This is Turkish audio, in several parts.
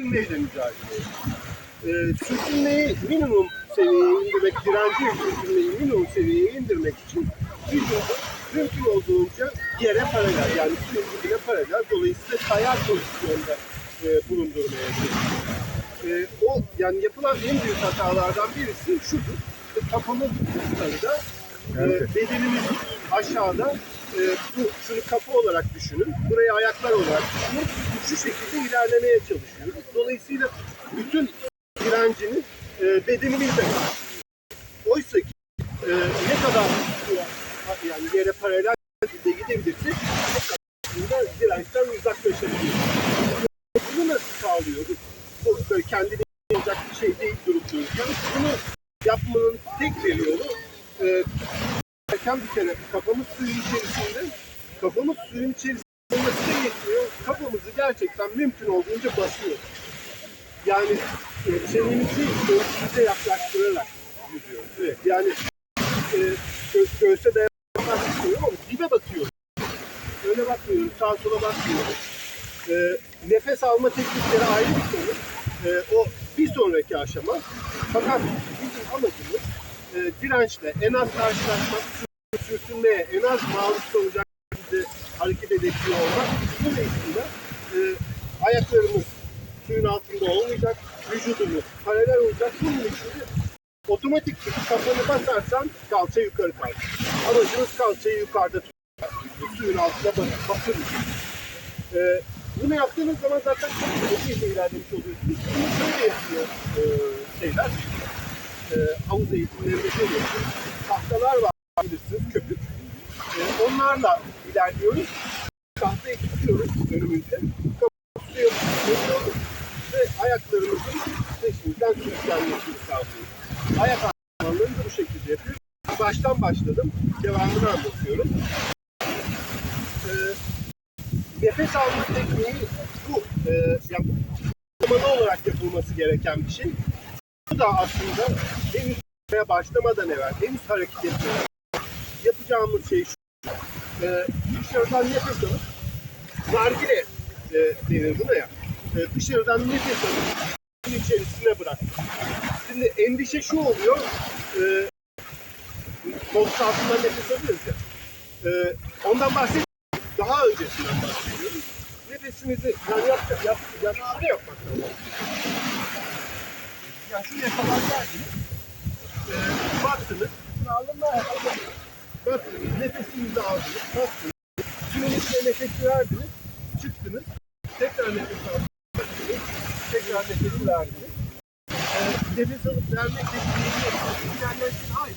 sürtünmeyle mücadele ediyor. E, sürtünmeyi minimum seviyeye indirmek, direnci sürtünmeyi minimum seviyeye indirmek için vücudu mümkün olduğunca yere paralel yani suyun dibine paralel dolayısıyla kayar pozisyonda e, bulundurmaya çalışıyor. E, o yani yapılan en büyük hatalardan birisi şudur. İşte Kafamız yukarıda, e, bedenimiz aşağıda, e, bu şunu kapı olarak düşünün, burayı ayaklar olarak düşünün, şu şekilde ilerlemeye çalışıyoruz. Dolayısıyla bütün direncini e, bedenimizle karşılıyor. Oysa ki e, ne kadar yani yere paralel şekilde gidebilirsek aslında dirençten uzaklaşabiliyoruz. Bunu nasıl sağlıyoruz? Bu böyle kendini yapacak bir şey değil durup dururken. Bunu yapmanın tek bir yolu e, erken bir kere kafamız suyun içerisinde kafamız suyun içerisinde olması da yetmiyor. Kafamızı gerçekten mümkün olduğunca basıyor. Yani e, çenemizi göğsümüze yaklaştırarak yüzüyoruz. Evet, yani e, gö göğse dayanmak istiyorum ama dibe batıyoruz. Öyle bakmıyoruz, sağa sola bakmıyoruz. E, nefes alma teknikleri ayrı bir konu. E, o bir sonraki aşama. Fakat bizim amacımız e, dirençle en az karşılaşmak, sürtünmeye en az maruz kalacak şekilde hareket edebiliyor olmak. Dolayısıyla e, ayaklarımız suyun altında olmayacak, vücudumuz paralel olacak. Bunun için de otomatik kafanı basarsan kalça yukarı kalkar. Amacımız kalçayı yukarıda tutmak. Suyun altında basıp batırmak. Ee, bunu yaptığınız zaman zaten çok iyi ilerlemiş oluyorsunuz. Bunu şöyle yapıyor e, şeyler. E, havuz eğitimlerinde şöyle yapıyor. Tahtalar var bilirsiniz köpük. E, onlarla ilerliyoruz. Tahtayı tutuyoruz önümüzde. Suya tutuyoruz ve ayaklarımızın peşimizden sürüklenmesini sağlıyoruz. Ayak da bu şekilde yapıyoruz. Baştan başladım. Devamını anlatıyorum. Ee, nefes alma tekniği bu. Ee, yani olarak yapılması gereken bir şey. Bu da aslında henüz başlamadan evvel, henüz hareket etmeden yapacağımız şey şu. Ee, dışarıdan nefes nargile e, denir buna ya. Ee, dışarıdan nefes alıp içerisine bırak. Şimdi endişe şu oluyor. E, koltuk altından nefes alıyoruz ya. E, ondan bahsediyorum. Daha öncesinden bahsediyoruz. Nefesinizi yani yap, yap, yap, şunu yapmak lazım. Yani şuraya kadar geldiniz. E, baktınız. Baktınız. Nefesinizi aldınız. Baktınız. Suyun içine nefes verdiniz. Çıktınız. Tekrar nefes aldınız. Tekrar nefes verdiniz. E, nefes alıp vermekle bilmeyenler için ayrı.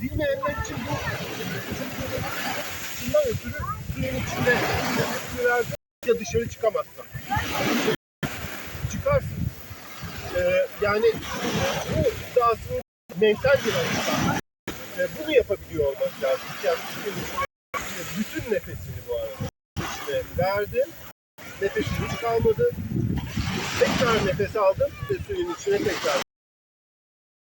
Bilmeyenler için bu şundan ötürü suyun içinde nefesini verdin ya dışarı çıkamazsan. Çıkarsın. Ee, yani bu da aslında mental bir alışkanlık. Yapabiliyor olmak lazım. Yani bütün nefesini bu arada içine verdin. Nefesin hiç kalmadı. Tekrar nefes aldın ve suyun içine tekrar